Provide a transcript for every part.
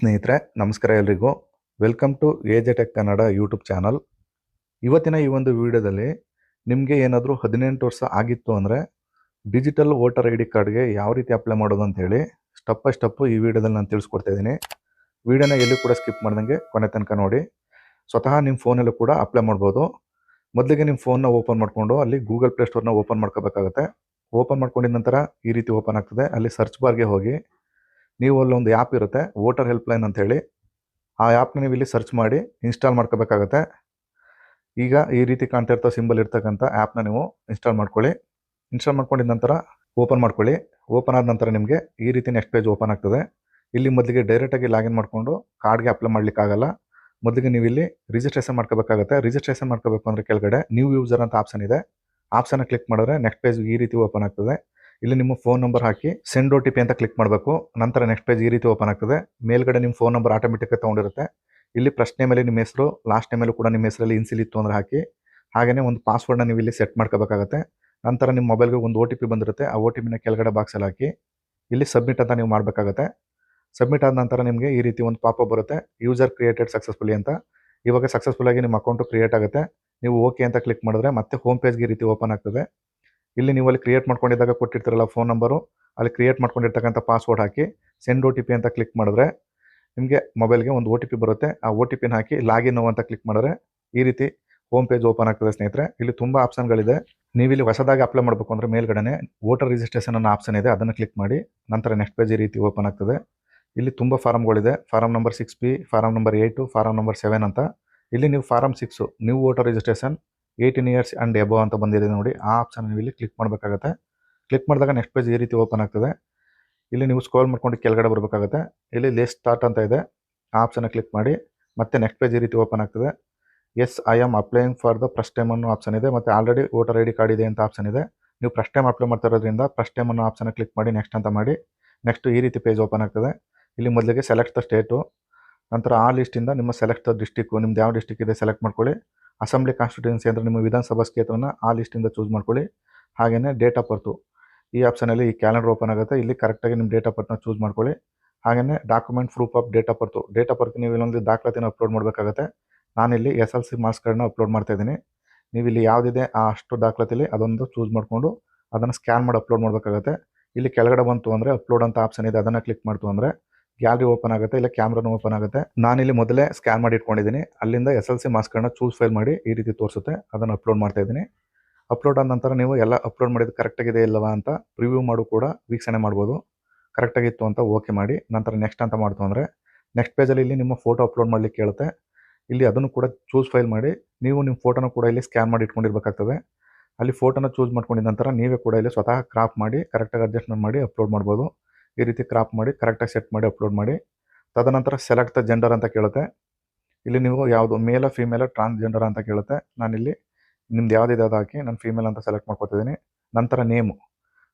ಸ್ನೇಹಿತರೆ, ನಮಸ್ಕಾರ ಎಲ್ರಿಗೂ. Welcome to ಏಜೆಟೆಕ್ Kannada YouTube channel ಇವತ್ತಿನ ಈ ಒಂದು ವಿಡಿಯೋದಲ್ಲಿ ನಿಮಗೆ ಏನಾದರೂ ಹದಿನೆಂಟು ವರ್ಷ ಆಗಿತ್ತು ಅಂದರೆ ಡಿಜಿಟಲ್ ವೋಟರ್ ಐ ಡಿ ಕಾರ್ಡ್ಗೆ ಯಾವ ರೀತಿ ಅಪ್ಲೈ ಮಾಡೋದು ಅಂತ ಹೇಳಿ ಸ್ಟೆಪ್ ಬೈ ಸ್ಟೆಪ್ಪು ಈ ವಿಡಿಯೋದಲ್ಲಿ ನಾನು ತಿಳಿಸ್ಕೊಡ್ತಾ ಇದ್ದೀನಿ. ವಿಡಿಯೋನ ಎಲ್ಲೂ ಕೂಡ ಸ್ಕಿಪ್ ಮಾಡ್ದಂಗೆ ಕೊನೆ ತನಕ ನೋಡಿ. ಸ್ವತಃ ನಿಮ್ಮ ಫೋನಲ್ಲೂ ಕೂಡ ಅಪ್ಲೈ ಮಾಡ್ಬೋದು. ಮೊದಲಿಗೆ ನಿಮ್ಮ ಫೋನ್ನ ಓಪನ್ ಮಾಡಿಕೊಂಡು ಅಲ್ಲಿ ಗೂಗಲ್ ಪ್ಲೇ ಸ್ಟೋರ್ನ ಓಪನ್ ಮಾಡ್ಕೋಬೇಕಾಗತ್ತೆ. ಓಪನ್ ಮಾಡ್ಕೊಂಡಿದ ನಂತರ ಈ ರೀತಿ ಓಪನ್ ಆಗ್ತದೆ. ಅಲ್ಲಿ ಸರ್ಚ್ ಬಾರ್ಗೆ ಹೋಗಿ ನೀವು ಅಲ್ಲೊಂದು ಆ್ಯಪ್ ಇರುತ್ತೆ ವೋಟರ್ ಹೆಲ್ಪ್ಲೈನ್ ಅಂತ ಹೇಳಿ. ಆ ಆ್ಯಪ್ನ ನೀವು ಇಲ್ಲಿ ಸರ್ಚ್ ಮಾಡಿ ಇನ್ಸ್ಟಾಲ್ ಮಾಡ್ಕೋಬೇಕಾಗತ್ತೆ. ಈಗ ಈ ರೀತಿ ಕಾಣ್ತಾ ಇರ್ತೋ ಸಿಂಬಲ್ ಇರ್ತಕ್ಕಂಥ ಆ್ಯಪ್ನ ನೀವು ಇನ್ಸ್ಟಾಲ್ ಮಾಡ್ಕೊಳ್ಳಿ. ಇನ್ಸ್ಟಾಲ್ ಮಾಡ್ಕೊಂಡಿದ ನಂತರ ಓಪನ್ ಮಾಡ್ಕೊಳ್ಳಿ. ಓಪನ್ ಆದ ನಂತರ ನಿಮಗೆ ಈ ರೀತಿ ನೆಕ್ಸ್ಟ್ ಪೇಜ್ ಓಪನ್ ಆಗ್ತದೆ. ಇಲ್ಲಿ ಮೊದಲಿಗೆ ಡೈರೆಕ್ಟಾಗಿ ಲಾಗಿನ್ ಮಾಡಿಕೊಂಡು ಕಾರ್ಡ್ಗೆ ಅಪ್ಲೈ ಮಾಡಲಿಕ್ಕಾಗಲ್ಲ. ಮೊದಲಿಗೆ ನೀವು ಇಲ್ಲಿ ರಿಜಿಸ್ಟ್ರೇಷನ್ ಮಾಡ್ಕೋಬೇಕಾಗುತ್ತೆ. ರಿಜಿಸ್ಟ್ರೇಷನ್ ಮಾಡ್ಕೋಬೇಕು ಅಂದರೆ ಕೆಳಗಡೆ ನ್ಯೂ ಯೂಸರ್ ಅಂತ ಆಪ್ಷನ್ ಇದೆ. ಆಪ್ಷನ್ನ ಕ್ಲಿಕ್ ಮಾಡಿದ್ರೆ ನೆಕ್ಸ್ಟ್ ಪೇಜ್ ಈ ರೀತಿ ಓಪನ್ ಆಗ್ತದೆ. ಇಲ್ಲಿ ನಿಮ್ಮ ಫೋನ್ ನಂಬರ್ ಹಾಕಿ ಸೆಂಡ್ ಓ ಟಿ ಪಿ ಅಂತ ಕ್ಲಿಕ್ ಮಾಡಬೇಕು. ನಂತರ ನೆಕ್ಸ್ಟ್ ಪೇಜ್ ಈ ರೀತಿ ಓಪನ್ ಆಗ್ತದೆ. ಮೇಲ್ಗಡೆ ನಿಮ್ಮ ಫೋನ್ ನಂಬರ್ ಆಟೋಮೆಟಿಕ್ ತೊಗೊಂಡಿರುತ್ತೆ. ಇಲ್ಲಿ ಪ್ರಶ್ನೆ ಮೇಲೆ ನಿಮ್ಮ ಹೆಸರು ಲಾಸ್ಟ್ ಮೇಲೂ ಕೂಡ ನಿಮ್ಮ ಹೆಸರಲ್ಲಿ ಇನ್ಸಿಲ್ ಇತ್ತು ಅಂದರೆ ಹಾಕಿ. ಹಾಗೆಯೇ ಒಂದು ಪಾಸ್ವರ್ಡ್ನ ನೀವು ಇಲ್ಲಿ ಸೆಟ್ ಮಾಡ್ಕೋಬೇಕಾಗತ್ತೆ. ನಂತರ ನಿಮ್ಮ ಮೊಬೈಲ್ಗೆ ಒಂದು ಒ ಟಿ ಪಿ ಬಂದಿರುತ್ತೆ. ಆ ಒ ಟಿ ಪಿನ ಕೆಳಗಡೆ ಬಾಕ್ಸಲ್ಲಿ ಹಾಕಿ. ಇಲ್ಲಿ ಸಬ್ಮಿಟ್ ಅಂತ ನೀವು ಮಾಡಬೇಕಾಗತ್ತೆ. ಸಬ್ಮಿಟ್ ಆದ ನಂತರ ನಿಮಗೆ ಈ ರೀತಿ ಒಂದು ಪಾಪ ಬರುತ್ತೆ. ಯೂಸರ್ ಕ್ರಿಯೇಟೆಡ್ ಸಕ್ಸಸ್ಫುಲಿ ಅಂತ. ಇವಾಗ ಸಕ್ಸಸ್ಫುಲ್ ಆಗಿ ನಿಮ್ಮ ಅಕೌಂಟು ಕ್ರಿಯೇಟ್ ಆಗುತ್ತೆ. ನೀವು ಓಕೆ ಅಂತ ಕ್ಲಿಕ್ ಮಾಡಿದ್ರೆ ಮತ್ತೆ ಹೋಮ್ ಪೇಜ್ಗೆ ಈ ರೀತಿ ಓಪನ್ ಆಗ್ತದೆ. ಇಲ್ಲಿ ನೀವು ಅಲ್ಲಿ ಕ್ರಿಯೇಟ್ ಮಾಡ್ಕೊಂಡಿದ್ದಾಗ ಕೊಟ್ಟಿರ್ತೀರಲ್ಲ ಫೋನ್ ನಂಬರು ಅಲ್ಲಿ ಕ್ರಿಯೇಟ್ ಮಾಡ್ಕೊಂಡಿರ್ತಕ್ಕಂಥ ಪಾಸ್ವರ್ಡ್ ಹಾಕಿ ಸೆಂಡ್ ಒ ಟಿ ಪಿ ಅಂತ ಕ್ಲಿಕ್ ಮಾಡಿದ್ರೆ ನಿಮಗೆ ಮೊಬೈಲ್ಗೆ ಒಂದು ಒ ಟಿ ಪಿ ಬರುತ್ತೆ. ಆ ಒ ಟಿ ಪಿನ ಹಾಕಿ ಲಾಗಿನ್ ಅಂತ ಕ್ಲಿಕ್ ಮಾಡಿದ್ರೆ ಈ ರೀತಿ ಹೋಮ್ ಪೇಜ್ ಓಪನ್ ಆಗ್ತದೆ ಸ್ನೇಹಿತರೆ. ಇಲ್ಲಿ ತುಂಬ ಆಪ್ಷನ್ಗಳಿದೆ ನೀವು ಇಲ್ಲಿ ಹೊಸದಾಗಿ ಅಪ್ಲೈ ಮಾಡಬೇಕು ಅಂದರೆ ಮೇಲ್ಗಡೆ ವೋಟರ್ ರಿಜಿಸ್ಟ್ರೇಷನ್ ಅನ್ನೋ ಆಪ್ಷನ್ ಇದೆ. ಅದನ್ನು ಕ್ಲಿಕ್ ಮಾಡಿ, ನಂತರ ನೆಕ್ಸ್ಟ್ ಪೇಜ್ ಈ ರೀತಿ ಓಪನ್ ಆಗ್ತದೆ. ಇಲ್ಲಿ ತುಂಬ ಫಾರಮ್ಗಳಿದೆ form number six B form number eight form number seven ಅಂತ. ಇಲ್ಲಿ ನೀವು form six new voter registration eighteen years and above ಅಂತ ಬಂದಿದೆ ನೋಡಿ. ಆ ಆಪ್ಷನ್ ನೀವು ಇಲ್ಲಿ ಕ್ಲಿಕ್ ಮಾಡಬೇಕಾಗತ್ತೆ. ಕ್ಲಿಕ್ ಮಾಡಿದಾಗ ನೆಕ್ಸ್ಟ್ ಪೇಜ್ ಈ ರೀತಿ ಓಪನ್ ಆಗ್ತದೆ. ಇಲ್ಲಿ ನೀವು ಸ್ಕ್ರೋಲ್ ಮಾಡ್ಕೊಂಡು ಕೆಳಗಡೆ ಬರಬೇಕಾಗತ್ತೆ. ಇಲ್ಲಿ ಲೇಸ್ಟ್ ಸ್ಟಾರ್ಟ್ ಅಂತ ಇದೆ. ಆ ಆಪ್ಷನ್ನ ಕ್ಲಿಕ್ ಮಾಡಿ. ಮತ್ತೆ ನೆಕ್ಸ್ಟ್ ಪೇಜ್ ಈ ರೀತಿ ಓಪನ್ ಆಗ್ತದೆ. Yes I am applying for the first time ಅನ್ನೋ ಆಪ್ಷನ್ ಇದೆ. ಮತ್ತು already voter I D card ಇದೆ ಅಂತ ಆಪ್ಷನ್ ಇದೆ. ನೀವು ಫಸ್ಟ್ ಟೈಮ್ ಅಪ್ಲೈ ಮಾಡ್ತಾ ಇರೋದ್ರಿಂದ ಫಸ್ಟ್ ಟೈಮ್ ಅನ್ನೋ ಆಪ್ಷನ್ನ ಕ್ಲಿಕ್ ಮಾಡಿ ನೆಕ್ಸ್ಟ್ ಅಂತ ಮಾಡಿ. ನೆಕ್ಸ್ಟ್ ಈ ರೀತಿ ಪೇಜ್ ಓಪನ್ ಆಗ್ತದೆ. ಇಲ್ಲಿ ಮೊದಲಿಗೆ ಸೆಲೆಕ್ಟ್ ದ ಸ್ಟೇಟು ನಂತರ ಆ ಲಿಸ್ಟಿಂದ ನಿಮ್ಮ ಸೆಲೆಕ್ಟ್ ದ ಡಿಸ್ಟಿಕ್ಕು ನಿಮ್ದು ಯಾವ ಡಿಸ್ಟಿಕ್ ಇದೆ ಸೆಲೆಕ್ಟ್ ಮಾಡ್ಕೊಳ್ಳಿ. ಅಸೆಂಬ್ಲಿ ಕಾನ್ಸ್ಟಿಟ್ಯೂನ್ಸಿ ಅಂದರೆ ನಿಮ್ಮ ವಿಧಾನಸಭಾ ಕ್ಷೇತ್ರನ ಆ ಲಿಸ್ಟಿಂದ ಚೂಸ್ ಮಾಡ್ಕೊಳ್ಳಿ. ಹಾಗೆಯೇ ಡೇಟ್ ಆಫ್ ಬರ್ತು ಈ ಆಪ್ಷನಲ್ಲಿ ಈ ಕ್ಯಾಲೆಂಡರ್ ಓಪನ್ ಆಗುತ್ತೆ. ಇಲ್ಲಿ ಕರೆಕ್ಟಾಗಿ ನಿಮ್ಮ ಡೇಟ್ ಆಫ್ ಬರ್ತನ ಚೂಸ್ ಮಾಡ್ಕೊಳ್ಳಿ. ಹಾಗೆಯೇ document proof of date of birth date of birth ನೀವು ಇಲ್ಲೊಂದು ದಾಖಲಾತಿನ ಅಪ್ಲೋಡ್ ಮಾಡಬೇಕಾಗುತ್ತೆ. ನಾನಿಲ್ಲಿ ಎಸ್ ಎಲ್ ಸಿ ಮಾರ್ಕ್ಸ್ ಕಾರ್ಡನ್ನ ಅಪ್ಲೋಡ್ ಮಾಡ್ತಾ ಇದ್ದೀನಿ. ನೀವು ಇಲ್ಲಿ ಯಾವುದಿದೆ ಆ ಅಷ್ಟು ದಾಖಲಾತಿಲಿ ಅದೊಂದು ಚೂಸ್ ಮಾಡಿಕೊಂಡು ಅದನ್ನು ಸ್ಕ್ಯಾನ್ ಮಾಡಿ ಅಪ್ಲೋಡ್ ಮಾಡಬೇಕಾಗುತ್ತೆ. ಇಲ್ಲಿ ಕೆಳಗಡೆ ಬಂತು ಅಂದರೆ ಅಪ್ಲೋಡ್ ಅಂತ ಆಪ್ಷನ್ ಇದೆ. ಅದನ್ನು ಕ್ಲಿಕ್ ಮಾಡ್ತು ಅಂದರೆ ಗ್ಯಾಲರಿ ಓಪನ್ ಆಗುತ್ತೆ, ಇಲ್ಲ ಕ್ಯಾಮ್ರಾನು ಓಪನ್ ಆಗುತ್ತೆ. ನಾನು ಇಲ್ಲಿ ಮೊದಲೇ ಸ್ಕ್ಯಾನ್ ಮಾಡಿ ಇಟ್ಕೊಂಡಿದ್ದೀನಿ. ಅಲ್ಲಿಂದ S L C marks choose file ಮಾಡಿ ಈ ರೀತಿ ತೋರಿಸುತ್ತೆ. ಅದನ್ನು ಅಪ್ಲೋಡ್ ಮಾಡ್ತಾ ಇದ್ದೀನಿ. ಅಪ್ಲೋಡ್ ಆದ ನಂತರ ನೀವು ಎಲ್ಲ ಅಪ್ಲೋಡ್ ಮಾಡಿದ್ದು ಕರೆಕ್ಟಾಗಿದೆ ಇಲ್ಲವಾ ಅಂತ ರಿವ್ಯೂ ಮಾಡು ಕೂಡ ವೀಕ್ಷಣೆ ಮಾಡ್ಬೋದು. ಕರೆಕ್ಟಾಗಿತ್ತು ಅಂತ ಓಕೆ ಮಾಡಿ. ನಂತರ ನೆಕ್ಸ್ಟ್ ಅಂತ ಮಾಡ್ತು ಅಂದರೆ ನೆಕ್ಸ್ಟ್ ಪೇಜಲ್ಲಿ ಇಲ್ಲಿ ನಿಮ್ಮ ಫೋಟೋ ಅಪ್ಲೋಡ್ ಮಾಡಲಿಕ್ಕೆ ಕೇಳುತ್ತೆ. ಇಲ್ಲಿ ಅದನ್ನು ಕೂಡ ಚೂಸ್ ಫೈಲ್ ಮಾಡಿ. ನೀವು ನಿಮ್ಮ ಫೋಟೋನ ಕೂಡ ಇಲ್ಲಿ ಸ್ಕ್ಯಾನ್ ಮಾಡಿ ಇಟ್ಕೊಂಡಿರ್ಬೇಕಾಗ್ತದೆ. ಅಲ್ಲಿ ಫೋಟೋನ ಚೂಸ್ ಮಾಡ್ಕೊಂಡಿದ್ದ ನಂತರ ನೀವೇ ಕೂಡ ಇಲ್ಲಿ ಸ್ವತಃ ಕ್ರಾಪ್ ಮಾಡಿ ಕರೆಕ್ಟಾಗಿ ಅಡ್ಜಸ್ಟ್ಮೆಂಟ್ ಮಾಡಿ ಅಪ್ಲೋಡ್ ಮಾಡ್ಬೋದು. ಈ ರೀತಿ ಕ್ರಾಪ್ ಮಾಡಿ ಕರೆಕ್ಟಾಗಿ ಸೆಟ್ ಮಾಡಿ ಅಪ್ಲೋಡ್ ಮಾಡಿ. ತದನಂತರ ಸೆಲೆಕ್ಟ್ ದ ಜೆಂಡರ್ ಅಂತ ಕೇಳುತ್ತೆ. ಇಲ್ಲಿ ನೀವು ಯಾವುದು ಮೇಲ ಫಿಮೇಲ ಟ್ರಾನ್ಸ್ಜೆಂಡರ್ ಅಂತ ಕೇಳುತ್ತೆ. ನಾನಿಲ್ಲಿ ನಿಮ್ದು ಯಾವುದಿದೆ ಅದು ಹಾಕಿ ನಾನು ಫೀಮೇಲ್ ಅಂತ ಸೆಲೆಕ್ಟ್ ಮಾಡ್ಕೊತಿದ್ದೀನಿ. ನಂತರ ನೇಮು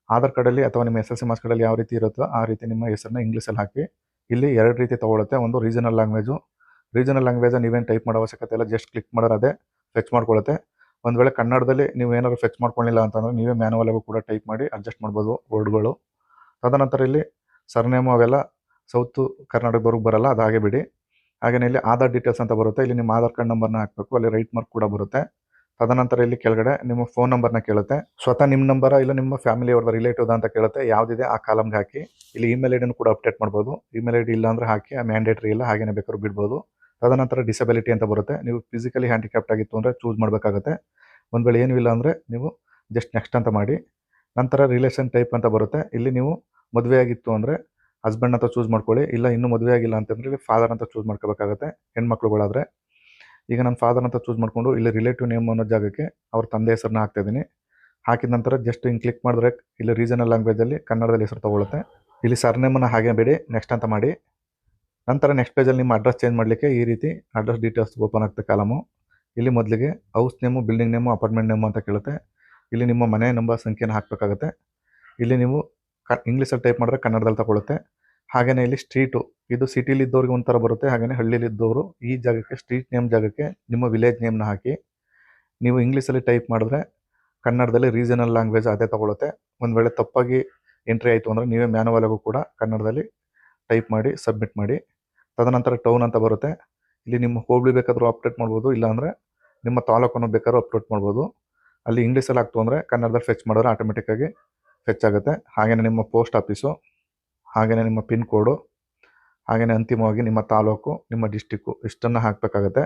ಆಧಾರ್ ಕಾರ್ಡಲ್ಲಿ ಅಥವಾ ನಿಮ್ಮ ಎಸ್ ಎಲ್ ಸಿ ಮಾರ್ಕ್ಸ್ ಕಾರ್ಡಲ್ಲಿ ಯಾವ ರೀತಿ ಇರುತ್ತೋ ಆ ರೀತಿ ನಿಮ್ಮ ಹೆಸರನ್ನ ಇಂಗ್ಲೀಷಲ್ಲಿ ಹಾಕಿ. ಇಲ್ಲಿ ಎರಡು ರೀತಿ ತೊಗೊಳುತ್ತೆ. ಒಂದು ರೀಜನಲ್ ಲ್ಯಾಂಗ್ವೇಜು ರೀಜನಲ್ ಲ್ಯಾಂಗ್ವೇಜ್ ನೀವೇನು ಟೈಪ್ ಮಾಡೋ ಅವಶ್ಯಕತೆ ಇಲ್ಲ. ಜಸ್ಟ್ ಕ್ಲಿಕ್ ಮಾಡೋರು ಅದೇ ಫೆಚ್ ಮಾಡ್ಕೊಳ್ಳುತ್ತೆ ಒಂದು ವೇಳೆ ಕನ್ನಡದಲ್ಲಿ ನೀವು ಏನಾದ್ರು ಫೆಚ್ ಮಾಡ್ಕೊಳ್ಳಿಲ್ಲ ಅಂತಂದರೆ ನೀವೇ ಮ್ಯಾನುವಲ್ ಆಗಿ ಕೂಡ ಟೈಪ್ ಮಾಡಿ ಅಡ್ಜಸ್ಟ್ ಮಾಡ್ಬೋದು ವರ್ಡ್ಗಳು ತದನಂತರ ಇಲ್ಲಿ ಸರ್ನೇಮು ಅವೆಲ್ಲ ಸೌತು ಕರ್ನಾಟಕದವ್ರಿಗೆ ಬರಲ್ಲ, ಅದು ಹಾಗೆ ಬಿಡಿ. ಹಾಗೆಯೇ ಇಲ್ಲಿ ಆಧಾರ್ ಡೀಟೇಲ್ಸ್ ಅಂತ ಬರುತ್ತೆ. ಇಲ್ಲಿ ನಿಮ್ಮ ಆಧಾರ್ ಕಾರ್ಡ್ ನಂಬರ್ನ ಹಾಕಬೇಕು, ಅಲ್ಲಿ ರೈಟ್ ಮಾರ್ಕ್ ಕೂಡ ಬರುತ್ತೆ. ತದನಂತರ ಇಲ್ಲಿ ಕೆಳಗಡೆ ನಿಮ್ಮ ಫೋನ್ ನಂಬರ್ನ ಕೇಳುತ್ತೆ. ಸ್ವತಃ ನಿಮ್ಮ ನಂಬರ ಇಲ್ಲ ನಿಮ್ಮ ಫ್ಯಾಮಿಲಿ ಅವ್ರದ್ದು ರಿಲೇಟಿವ್ ಅಂತ ಕೇಳುತ್ತೆ. ಯಾವುದಿದೆ ಆ ಕಾಲಮ್ಗೆ ಹಾಕಿ. ಇಲ್ಲಿ ಇಮೇಲ್ ಐ ಡಿನೂ ಕೂಡ ಅಪ್ಡೇಟ್ ಮಾಡ್ಬೋದು. ಇಮೇಲ್ ಐ ಡಿ ಇಲ್ಲ ಅಂದರೆ ಹಾಕಿ, ಆ ಮ್ಯಾಂಡೇಟ್ರಿ ಇಲ್ಲ, ಹಾಗೇನೆ ಬೇಕಾದ್ರೂ ಬಿಡ್ಬೋದು. ತದನಂತರ ಡಿಸಬಿಲಿಟಿ ಅಂತ ಬರುತ್ತೆ. ನೀವು ಫಿಸಿಕಲಿ ಹ್ಯಾಂಡಿಕ್ಯಾಪ್ಟ್ ಆಗಿತ್ತು ಅಂದರೆ ಚೂಸ್ ಮಾಡಬೇಕಾಗುತ್ತೆ. ಒಂದು ವೇಳೆ ಏನೂ ಇಲ್ಲ ಅಂದರೆ ನೀವು ಜಸ್ಟ್ ನೆಕ್ಸ್ಟ್ ಅಂತ ಮಾಡಿ. ನಂತರ ರಿಲೇಷನ್ ಟೈಪ್ ಅಂತ ಬರುತ್ತೆ. ಇಲ್ಲಿ ನೀವು ಮದುವೆ ಆಗಿತ್ತು ಅಂದರೆ ಹಸ್ಬೆಂಡ್ ಅಂತ ಚೂಸ್ ಮಾಡ್ಕೊಳ್ಳಿ. ಇಲ್ಲ ಇನ್ನೂ ಮದುವೆ ಆಗಿಲ್ಲ ಅಂತಂದರೆ ಇಲ್ಲಿ ಫಾದರ್ ಅಂತ ಚೂಸ್ ಮಾಡ್ಕೋಬೇಕಾಗತ್ತೆ. ಹೆಣ್ಮಕ್ಳುಗಳಾದರೆ. ಈಗ ನಾನು ಫಾದರ್ ಅಂತ ಚೂಸ್ ಮಾಡಿಕೊಂಡು ಇಲ್ಲಿ ರಿಲೇಟಿವ್ ನೇಮ್ ಅನ್ನೋ ಜಾಗಕ್ಕೆ ಅವ್ರ ತಂದೆ ಹೆಸರನ್ನ ಹಾಕ್ತಾಯಿದ್ದೀನಿ ಹಾಕಿದ ನಂತರ ಜಸ್ಟ್ ಹಿಂಗೆ ಕ್ಲಿಕ್ ಮಾಡಿದ್ರೆ ಇಲ್ಲಿ ರೀಜನಲ್ ಲ್ಯಾಂಗ್ವೇಜಲ್ಲಿ ಕನ್ನಡದಲ್ಲಿ ಹೆಸರು ತೊಗೊಳುತ್ತೆ ಇಲ್ಲಿ ಸರ್ನೇಮನ್ನು ಹಾಗೆ ಬಿಡಿ ನೆಕ್ಸ್ಟ್ ಅಂತ ಮಾಡಿ. ನಂತರ ನೆಕ್ಸ್ಟ್ ಪೇಜಲ್ಲಿ ನಿಮ್ಮ ಅಡ್ರೆಸ್ ಚೇಂಜ್ ಮಾಡಲಿಕ್ಕೆ ಈ ರೀತಿ ಅಡ್ರೆಸ್ ಡೀಟೇಲ್ಸ್ ಓಪನ್ ಆಗ್ತದೆ ಕಾಲಮು. ಇಲ್ಲಿ ಮೊದಲಿಗೆ house name building name apartment name ಅಂತ ಕೇಳುತ್ತೆ. ಇಲ್ಲಿ ನಿಮ್ಮ ಮನೆ ನಂಬರ್ ಸಂಖ್ಯೆನ ಹಾಕಬೇಕಾಗುತ್ತೆ. ಇಲ್ಲಿ ನೀವು ಕ ಇಂಗ್ಲೀಷಲ್ಲಿ ಟೈಪ್ ಮಾಡಿದ್ರೆ ಕನ್ನಡದಲ್ಲಿ ತಗೊಳುತ್ತೆ. ಹಾಗೆಯೇ ಇಲ್ಲಿ ಸ್ಟ್ರೀಟು ಇದು ಸಿಟಿಲಿ ಇದ್ದವ್ರಿಗೆ ಒಂಥರ ಬರುತ್ತೆ. ಹಾಗೆಯೇ ಹಳ್ಳಿಲಿ ಇದ್ದವರು ಈ ಜಾಗಕ್ಕೆ ಸ್ಟ್ರೀಟ್ ನೇಮ್ ಜಾಗಕ್ಕೆ ನಿಮ್ಮ ವಿಲೇಜ್ ನೇಮ್ನ ಹಾಕಿ, ನೀವು ಇಂಗ್ಲೀಷಲ್ಲಿ ಟೈಪ್ ಮಾಡಿದ್ರೆ ಕನ್ನಡದಲ್ಲಿ ರೀಜನಲ್ ಲ್ಯಾಂಗ್ವೇಜ್ ಅದೇ ತಗೊಳುತ್ತೆ. ಒಂದು ವೇಳೆ ತಪ್ಪಾಗಿ ಎಂಟ್ರಿ ಆಯಿತು ಅಂದರೆ ನೀವೇ ಮ್ಯಾನುವಲಾಗೂ ಕೂಡ ಕನ್ನಡದಲ್ಲಿ ಟೈಪ್ ಮಾಡಿ ಸಬ್ಮಿಟ್ ಮಾಡಿ. ತದನಂತರ ಟೌನ್ ಅಂತ ಬರುತ್ತೆ. ಇಲ್ಲಿ ನಿಮ್ಮ ಹೋಬಳಿ ಬೇಕಾದರೂ ಅಪ್ಡೇಟ್ ಮಾಡ್ಬೋದು, ಇಲ್ಲಾಂದರೆ ನಿಮ್ಮ ತಾಲೂಕನ್ನು ಬೇಕಾದ್ರೂ ಅಪ್ಡೇಟ್ ಮಾಡ್ಬೋದು. ಅಲ್ಲಿ ಇಂಗ್ಲೀಷಲ್ಲಿ ಆಗ್ತು ಅಂದರೆ ಕನ್ನಡದಲ್ಲಿ ಫೆಚ್ ಮಾಡಿದ್ರೆ ಆಟೋಮೆಟಿಕ್ಕಾಗಿ ಫೆಚ್ ಆಗುತ್ತೆ. ಹಾಗೆಯೇ ನಿಮ್ಮ ಪೋಸ್ಟ್ ಆಫೀಸು ಹಾಗೆಯೇ ನಿಮ್ಮ ಪಿನ್ ಕೋಡು ಹಾಗೆಯೇ ಅಂತಿಮವಾಗಿ ನಿಮ್ಮ ತಾಲೂಕು, ನಿಮ್ಮ ಡಿಸ್ಟಿಕ್ಕು ಇಷ್ಟನ್ನು ಹಾಕಬೇಕಾಗತ್ತೆ.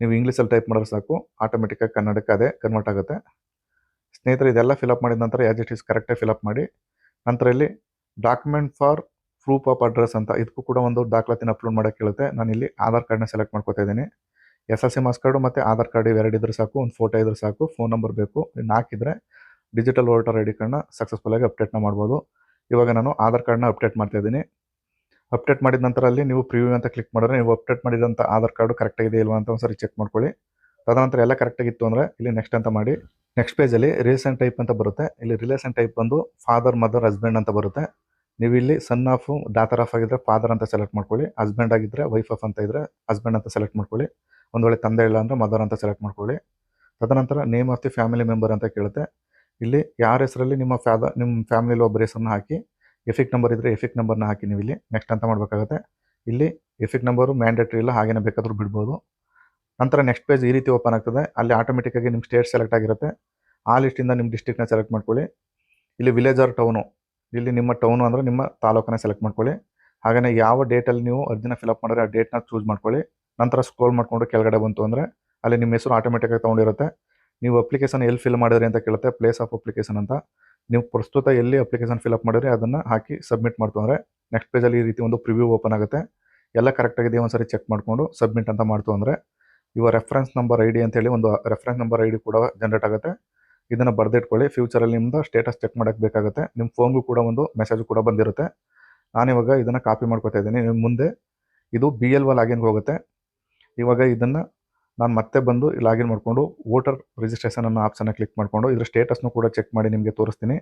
ನೀವು ಇಂಗ್ಲೀಷಲ್ಲಿ ಟೈಪ್ ಮಾಡಿದ್ರೆ ಸಾಕು ಆಟೋಮೆಟಿಕ್ಕಾಗಿ ಕನ್ನಡಕ್ಕೆ ಅದೇ ಕನ್ವರ್ಟ್ ಆಗುತ್ತೆ. ಸ್ನೇಹಿತರೆ, ಇದೆಲ್ಲ ಫಿಲಪ್ ಮಾಡಿದ ನಂತರ ಆ್ಯಸ್ ಇಟ್ ಈಸ್ ಕರೆಕ್ಟಾಗಿ ಫಿಲಪ್ ಮಾಡಿ, ನಂತರ ಇಲ್ಲಿ document for proof of address ಅಂತ, ಇದಕ್ಕೂ ಕೂಡ ಒಂದು ದಾಖಲಾತಿನ ಅಪ್ಲೋಡ್ ಮಾಡೋಕ್ಕೆ ಕೇಳುತ್ತೆ ನಾನು ಇಲ್ಲಿ ಆಧಾರ್ ಕಾರ್ಡ್ನ ಸೆಲೆಕ್ಟ್ ಮಾಡ್ಕೋತಾ ಇದ್ದೀನಿ. S S C marks card ಮತ್ತು ಆಧಾರ್ ಕಾರ್ಡ್ ಇವೆರಡು ಇದ್ರೆ ಸಾಕು, ಒಂದು ಫೋಟೋ ಇದ್ರೆ ಸಾಕು, ಫೋನ್ ನಂಬರ್ ಬೇಕು. ಇನ್ನು ಹಾಕಿದರೆ ಡಿಜಿಟಲ್ ವೋಟರ್ ಐ ಡಿ ಕಾರ್ಡ್ನ ಸಕ್ಸಸ್ಫುಲ್ಲಾಗಿ ಅಪ್ಡೇಟ್ನ ಮಾಡ್ಬೋದು. ಇವಾಗ ನಾನು ಆಧಾರ್ ಕಾರ್ಡ್ನ ಅಪ್ಡೇಟ್ ಮಾಡ್ತಾ ಇದ್ದೀನಿ. ಅಪ್ಡೇಟ್ ಮಾಡಿದ ನಂತರ ಅಲ್ಲಿ ನೀವು ಪ್ರಿವ್ಯೂ ಅಂತ ಕ್ಲಿಕ್ ಮಾಡಿದ್ರೆ ನೀವು ಅಪ್ಡೇಟ್ ಮಾಡಿದಂಥ ಆಧಾರ್ ಕಾರ್ಡು ಕರೆಕ್ಟಾಗಿದೆ ಇಲ್ವಾ ಅಂತ ಒಂದ್ಸರಿ ಚೆಕ್ ಮಾಡ್ಕೊಳ್ಳಿ. ತದನಂತರ ಎಲ್ಲ ಕರೆಕ್ಟಾಗಿತ್ತು ಅಂದರೆ ಇಲ್ಲಿ ನೆಕ್ಸ್ಟ್ ಅಂತ ಮಾಡಿ. ನೆಕ್ಸ್ಟ್ ಪೇಜಲ್ಲಿ ರಿಲೇಷನ್ ಟೈಪ್ ಅಂತ ಬರುತ್ತೆ. ಇಲ್ಲಿ ರಿಲೇಷನ್ ಟೈಪ್ ಬಂದು ಫಾದರ್ ಮದರ್ ಹಸ್ಬೆಂಡ್ ಅಂತ ಬರುತ್ತೆ. ನೀವು ಇಲ್ಲಿ ಸನ್ ಆಫ್ ಡಾಟರ್ ಆಫ್ ಆಗಿದ್ರೆ ಫಾದರ್ ಅಂತ ಸೆಲೆಕ್ಟ್ ಮಾಡ್ಕೊಳ್ಳಿ. ಹಸ್ಬೆಂಡ್ ಆಗಿದ್ರೆ ವೈಫ್ ಆಫ್ ಅಂತ ಇದ್ರೆ ಹಸ್ಬೆಂಡ್ ಅಂತ ಸೆಲೆಕ್ಟ್ ಮಾಡ್ಕೊಳ್ಳಿ. ಒಂದು ವೇಳೆ ತಂದೆ ಇಲ್ಲ ಅಂದರೆ ಮದರ್ ಅಂತ ಸೆಲೆಕ್ಟ್ ಮಾಡ್ಕೊಳ್ಳಿ. ತದನಂತರ name of the family member ಅಂತ ಕೇಳುತ್ತೆ. ಇಲ್ಲಿ ಯಾರ ಹೆಸರಲ್ಲಿ ನಿಮ್ಮ ಫ್ಯಾದರ್ ನಿಮ್ಮ ಫ್ಯಾಮಿಲಿಲಿ ಒಬ್ಬರ ಹೆಸರನ್ನ ಹಾಕಿ, ಎಫಿಕ್ ನಂಬರ್ ಇದ್ದರೆ ಎಫಿಕ್ ನಂಬರ್ನ ಹಾಕಿ ನೀವು ಇಲ್ಲಿ ನೆಕ್ಸ್ಟ್ ಅಂತ ಮಾಡಬೇಕಾಗುತ್ತೆ. ಇಲ್ಲಿ ಎಫಿಕ್ ನಂಬರು ಮ್ಯಾಂಡೇಟ್ರಿ ಇಲ್ಲ, ಹಾಗೇನೆ ಬೇಕಾದರೂ ಬಿಡ್ಬೋದು. ನಂತರ ನೆಕ್ಸ್ಟ್ ಪೇಜ್ ಈ ರೀತಿ ಓಪನ್ ಆಗ್ತದೆ. ಅಲ್ಲಿ ಆಟೋಮೆಟಿಕ್ಕಾಗಿ ನಿಮ್ಮ ಸ್ಟೇಟ್ ಸೆಲೆಕ್ಟ್ ಆಗಿರುತ್ತೆ. ಆ ಲಿಸ್ಟಿಂದ ನಿಮ್ಮ ಡಿಸ್ಟಿಕ್ನ ಸೆಲೆಕ್ಟ್ ಮಾಡ್ಕೊಳ್ಳಿ. ಇಲ್ಲಿ ವಿಲೇಜ್ ಆರ್ ಟೌನು ಇಲ್ಲಿ ನಿಮ್ಮ ಟೌನು ಅಂದರೆ ನಿಮ್ಮ ತಾಲೂಕನ್ನ ಸೆಲೆಕ್ಟ್ ಮಾಡ್ಕೊಳ್ಳಿ. ಹಾಗೆಯೇ ಯಾವ ಡೇಟಲ್ಲಿ ನೀವು ಅರ್ಜಿನ ಫಿಲಪ್ ಮಾಡಿದ್ರೆ ಆ ಡೇಟ್ನ ಚೂಸ್ ಮಾಡ್ಕೊಳ್ಳಿ. ನಂತರ ಸ್ಕ್ರೋಲ್ ಮಾಡಿಕೊಂಡು ಕೆಳಗಡೆ ಬಂತು ಅಂದರೆ ಅಲ್ಲಿ ನಿಮ್ಮ ಹೆಸರು ಆಟೋಮೆಟಿಕ್ಕಾಗಿ ತೊಗೊಂಡಿರುತ್ತೆ. ನೀವು ಅಪ್ಲಿಕೇಶನ್ ಎಲ್ಲಿ ಫಿಲ್ ಮಾಡಿದ್ರಿ ಅಂತ ಕೇಳುತ್ತೆ ಪ್ಲೇಸ್ ಆಫ್ ಅಪ್ಲಿಕೇಶನ್ ಅಂತ. ನೀವು ಪ್ರಸ್ತುತ ಎಲ್ಲಿ ಅಪ್ಲಿಕೇಶನ್ ಫಿಲಪ್ ಮಾಡಿದ್ರೆ ಅದನ್ನು ಹಾಕಿ ಸಬ್ಮಿಟ್ ಮಾಡ್ತು ಅಂದರೆ ನೆಕ್ಸ್ಟ್ ಪೇಜಲ್ಲಿ ಈ ರೀತಿ ಒಂದು ಪ್ರಿವ್ಯೂ ಓಪನ್ ಆಗುತ್ತೆ. ಎಲ್ಲ ಕರೆಕ್ಟಾಗಿದೆ ಒಂದ್ಸರಿ ಚೆಕ್ ಮಾಡಿಕೊಂಡು ಸಬ್ಮಿಟ್ ಅಂತ ಮಾಡ್ತು ಅಂದರೆ ಇವ ರೆಫರೆನ್ಸ್ ನಂಬರ್ ಐ ಡಿ ಅಂತೇಳಿ ಒಂದು ರೆಫರೆನ್ಸ್ ನಂಬರ್ ಐ ಡಿ ಕೂಡ ಜನ್ರೇಟ್ ಆಗುತ್ತೆ. ಇದನ್ನು ಬರೆದಿಟ್ಕೊಳ್ಳಿ ಫ್ಯೂಚರಲ್ಲಿ ನಿಮ್ಮದು ಸ್ಟೇಟಸ್ ಚೆಕ್ ಮಾಡೋಕ್ಕೆ ಬೇಕಾಗುತ್ತೆ. ನಿಮ್ಮ ಫೋನ್ಗೂ ಕೂಡ ಒಂದು ಮೆಸೇಜ್ ಕೂಡ ಬಂದಿರುತ್ತೆ. ನಾನಿವಾಗ ಇದನ್ನು ಕಾಪಿ ಮಾಡ್ಕೊತಾ ಇದ್ದೀನಿ. ಮುಂದೆ ಇದು ಬಿ ಎಲ್ ಒ ಲಾಗಿನ್ಗೆ ಹೋಗುತ್ತೆ. ಇವಾಗ ಇದನ್ನು ನಾನು ಮತ್ತೆ ಬಂದು ಲಾಗಿನ್ ಮಾಡಿಕೊಂಡು ವೋಟರ್ ರಿಜಿಸ್ಟ್ರೇಷನ್ ಅನ್ನೋ ಕ್ಲಿಕ್ ಮಾಡಿಕೊಂಡು ಇದರ ಸ್ಟೇಟಸ್ನು ಕೂಡ ಚೆಕ್ ಮಾಡಿ ನಿಮಗೆ ತೋರಿಸ್ತೀನಿ.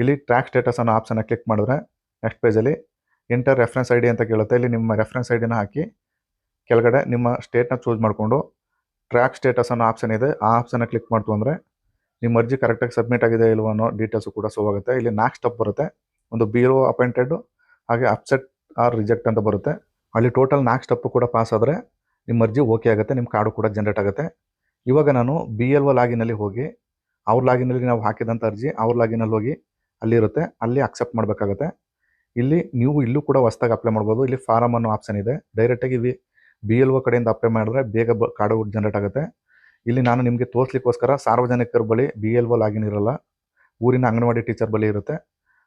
ಇಲ್ಲಿ ಟ್ರ್ಯಾಕ್ ಸ್ಟೇಟಸ್ ಅನ್ನೋ ಆಪ್ಷನ್ನ ಕ್ಲಿಕ್ ಮಾಡಿದ್ರೆ ನೆಕ್ಸ್ಟ್ ಪೇಜಲ್ಲಿ ಎಂಟರ್ ರೆಫರೆನ್ಸ್ ಐ ಡಿ ಅಂತ ಕೇಳುತ್ತೆ. ಇಲ್ಲಿ ನಿಮ್ಮ ರೆಫರೆನ್ಸ್ ಐ ಡಿನ ಹಾಕಿ ಕೆಳಗಡೆ ನಿಮ್ಮ ಸ್ಟೇಟ್ನ ಚೂಸ್ ಮಾಡಿಕೊಂಡು ಟ್ರ್ಯಾಕ್ ಸ್ಟೇಟಸ್ ಅನ್ನೋ ಆಪ್ಷನ್ ಇದೆ. ಆ ಆಪ್ಷನ್ನ ಕ್ಲಿಕ್ ಮಾಡ್ತು ಅಂದರೆ ನಿಮ್ಮ ಅರ್ಜಿ ಕರೆಕ್ಟಾಗಿ ಸಬ್ಮಿಟ್ ಆಗಿದೆ ಇಲ್ವೋ ಅನ್ನೋ ಡೀಟೇಲ್ಸು ಕೂಡ ಸೋ ಆಗುತ್ತೆ. ಇಲ್ಲಿ ನಾಲ್ಕು ಸ್ಟೆಪ್ ಬರುತ್ತೆ. ಒಂದು ಬಿರೋ ಅಪಾಯಿಂಟೆಡ್ ಹಾಗೆ ಅಪ್ಸೆಟ್ ಆರ್ ರಿಜೆಕ್ಟ್ ಅಂತ ಬರುತ್ತೆ. ಅಲ್ಲಿ ಟೋಟಲ್ ನಾಲ್ಕು ಸ್ಟೆಪ್ಪು ಕೂಡ ಪಾಸ್ ಆದರೆ ನಿಮ್ಮ ಅರ್ಜಿ ಓಕೆ ಆಗುತ್ತೆ, ನಿಮ್ಮ ಕಾರ್ಡು ಕೂಡ ಜನ್ರೇಟ್ ಆಗುತ್ತೆ. ಇವಾಗ ನಾನು ಬಿ ಎಲ್ ಒ ಲಾಗಿನಲ್ಲಿ ಹೋಗಿ, ಅವ್ರ ಲಾಗಿನಲ್ಲಿ ನಾವು ಹಾಕಿದಂಥ ಅರ್ಜಿ ಅವ್ರ ಲಾಗಿನಲ್ಲಿ ಹೋಗಿ ಅಲ್ಲಿರುತ್ತೆ ಅಲ್ಲಿ ಅಕ್ಸೆಪ್ಟ್ ಮಾಡಬೇಕಾಗುತ್ತೆ. ಇಲ್ಲಿ ನೀವು ಇಲ್ಲೂ ಕೂಡ ಹೊಸ್ದಾಗಿ ಅಪ್ಲೈ ಮಾಡ್ಬೋದು. ಇಲ್ಲಿ ಫಾರಮ್ ಅನ್ನೋ ಆಪ್ಷನ್ ಇದೆ. ಡೈರೆಕ್ಟಾಗಿ ವಿ ಬಿ ಎಲ್ ಒ ಕಡೆಯಿಂದ ಅಪ್ಲೈ ಮಾಡಿದ್ರೆ ಬೇಗ ಬ ಕಾರ್ಡು ಜನ್ರೇಟ್ ಆಗುತ್ತೆ. ಇಲ್ಲಿ ನಾನು ನಿಮಗೆ ತೋರಿಸ್ಲಿಕ್ಕೋಸ್ಕರ ಸಾರ್ವಜನಿಕರ ಬಳಿ ಬಿ ಎಲ್ ಒ ಲಾಗಿನ್ ಇರಲ್ಲ. ಊರಿನ ಅಂಗನವಾಡಿ ಟೀಚರ್ ಬಳಿ ಇರುತ್ತೆ.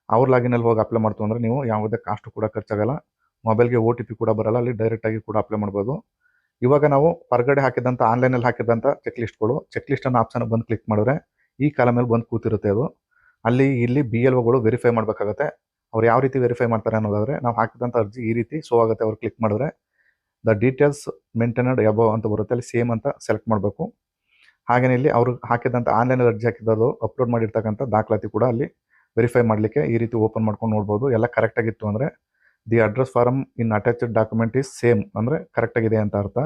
ಅವ್ರ ಲಾಗಿನಲ್ಲಿ ಹೋಗಿ ಅಪ್ಲೈ ಮಾಡ್ತು ಅಂದರೆ ನೀವು ಯಾವುದೇ ಕಾಸ್ಟು ಕೂಡ ಖರ್ಚಾಗಲ್ಲ. ಮೊಬೈಲ್ಗೆ ಓ ಟಿ ಪಿ ಕೂಡ ಬರಲ್ಲ. ಅಲ್ಲಿ ಡೈರೆಕ್ಟಾಗಿ ಕೂಡ ಅಪ್ಲೈ ಮಾಡ್ಬೋದು. ಇವಾಗ ನಾವು ಹೊರಗಡೆ ಹಾಕಿದಂಥ ಆನ್ಲೈನಲ್ಲಿ ಹಾಕಿದಂಥ ಚೆಕ್ ಲಿಸ್ಟ್ಗಳು ಚೆಕ್ ಲಿಸ್ಟ್ ಅನ್ನೋ ಆಪ್ಷನ್ ಬಂದು ಕ್ಲಿಕ್ ಮಾಡಿದ್ರೆ ಈ ಕಾಲ ಮೇಲೆ ಬಂದು ಕೂತಿರುತ್ತೆ ಅದು. ಅಲ್ಲಿ ಇಲ್ಲಿ ಬಿ ಎಲ್ ಒಗಳು ವೆರಿಫೈ ಮಾಡಬೇಕಾಗುತ್ತೆ. ಅವ್ರು ಯಾವ ರೀತಿ ವೆರಿಫೈ ಮಾಡ್ತಾರೆ ಅನ್ನೋದಾದರೆ ನಾವು ಹಾಕಿದಂಥ ಅರ್ಜಿ ಈ ರೀತಿ ಶೋ ಆಗುತ್ತೆ ಅವ್ರು ಕ್ಲಿಕ್ ಮಾಡಿದ್ರೆ. ದ ಡೀಟೇಲ್ಸ್ ಮೇಂಟೈನಡ್ ಎಬೋ ಅಂತ ಬರುತ್ತೆ, ಅಲ್ಲಿ ಸೇಮ್ ಅಂತ ಸೆಲೆಕ್ಟ್ ಮಾಡಬೇಕು. ಹಾಗೆಯೇ ಇಲ್ಲಿ ಅವರು ಹಾಕಿದಂಥ ಆನ್ಲೈನಲ್ಲಿ ಅರ್ಜಿ ಹಾಕಿದ್ದು ಅಪ್ಲೋಡ್ ಮಾಡಿರ್ತಕ್ಕಂಥ ದಾಖಲಾತಿ ಕೂಡ ಅಲ್ಲಿ ವೆರಿಫೈ ಮಾಡಲಿಕ್ಕೆ ಈ ರೀತಿ ಓಪನ್ ಮಾಡ್ಕೊಂಡು ನೋಡ್ಬೋದು. ಎಲ್ಲ ಕರೆಕ್ಟಾಗಿತ್ತು ಅಂದರೆ the address form in attached document is same ಅಂದರೆ ಕರೆಕ್ಟಾಗಿದೆ ಅಂತ ಅರ್ಥ.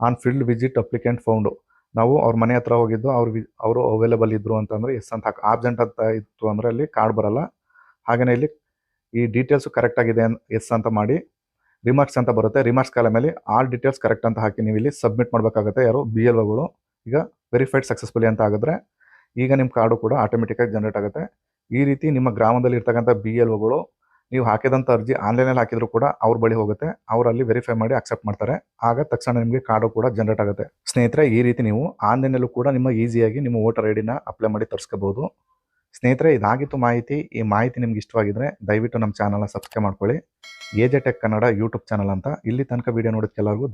On field visit applicant found ನಾವು ಅವ್ರ ಮನೆ ಹತ್ರ ಹೋಗಿದ್ದು, ಅವ್ರು ಅವರು ಅವೈಲೇಬಲ್ ಇದ್ದರು ಅಂತಂದರೆ ಎಸ್ ಅಂತ ಹಾಕಿ ಆಬ್ಸೆಂಟ್ ಅಂತ ಇತ್ತು ಅಂದರೆ ಅಲ್ಲಿ ಕಾರ್ಡ್ ಬರಲ್ಲ. ಹಾಗೆಯೇ ಇಲ್ಲಿ ಈ ಡೀಟೇಲ್ಸು ಕರೆಕ್ಟಾಗಿದೆ ಎಸ್ ಅಂತ ಮಾಡಿ ರಿಮಾರ್ಕ್ಸ್ ಅಂತ ಬರುತ್ತೆ. ರಿಮಾರ್ಕ್ಸ್ ಕಾಲ ಮೇಲೆ ಆಲ್ ಡೀಟೇಲ್ಸ್ ಕರೆಕ್ಟ್ ಅಂತ ಹಾಕಿ ನೀವು ಇಲ್ಲಿ ಸಬ್ಮಿಟ್ ಮಾಡಬೇಕಾಗುತ್ತೆ ಯಾರು ಬಿ ಎಲ್ ಒಗಳು ಈಗ ವೆರಿಫೈಡ್ ಸಕ್ಸಸ್ಫುಲಿ ಅಂತ ಆಗಿದ್ರೆ ಈಗ ನಿಮ್ಮ ಕಾರ್ಡು ಕೂಡ ಆಟೋಮೆಟಿಕ್ಕಾಗಿ ಜನರೇಟ್ ಆಗುತ್ತೆ. ಈ ರೀತಿ ನಿಮ್ಮ ಗ್ರಾಮದಲ್ಲಿ ಇರ್ತಕ್ಕಂಥ ಬಿ ಎಲ್ ಒಗಳು ನೀವು ಹಾಕಿದಂಥ ಅರ್ಜಿ ಆನ್ಲೈನಲ್ಲಿ ಹಾಕಿದ್ರು ಕೂಡ ಅವ್ರ ಬಳಿ ಹೋಗುತ್ತೆ. ಅವರಲ್ಲಿ ವೆರಿಫೈ ಮಾಡಿ ಅಕ್ಸೆಪ್ಟ್ ಮಾಡ್ತಾರೆ. ಆಗ ತಕ್ಷಣ ನಿಮಗೆ ಕಾರ್ಡು ಕೂಡ ಜನರೇಟ್ ಆಗುತ್ತೆ. ಸ್ನೇಹಿತರೆ, ಈ ರೀತಿ ನೀವು ಆನ್ಲೈನಲ್ಲೂ ಕೂಡ ನಿಮ್ಮ ಈಸಿಯಾಗಿ ನಿಮ್ಮ ವೋಟರ್ ಐ ಡಿನ ಅಪ್ಲೈ ಮಾಡಿ ತರಿಸ್ಕೋಬಹುದು ಸ್ನೇಹಿತರೆ, ಇದಾಗಿತ್ತು ಮಾಹಿತಿ. ಈ ಮಾಹಿತಿ ನಿಮ್ಗೆ ಇಷ್ಟವಾಗಿದ್ರೆ ದಯವಿಟ್ಟು ನಮ್ಮ ಚಾನಲ್ನ ಸಬ್ಸ್ಕ್ರೈಬ್ ಮಾಡ್ಕೊಳ್ಳಿ. A tech Kannada YouTube channel ಅಂತ. ಇಲ್ಲಿ ತನಕ ವಿಡಿಯೋ ನೋಡೋದಕ್ಕೆಲ್ಲರಿಗೂ ಧನ್ಯ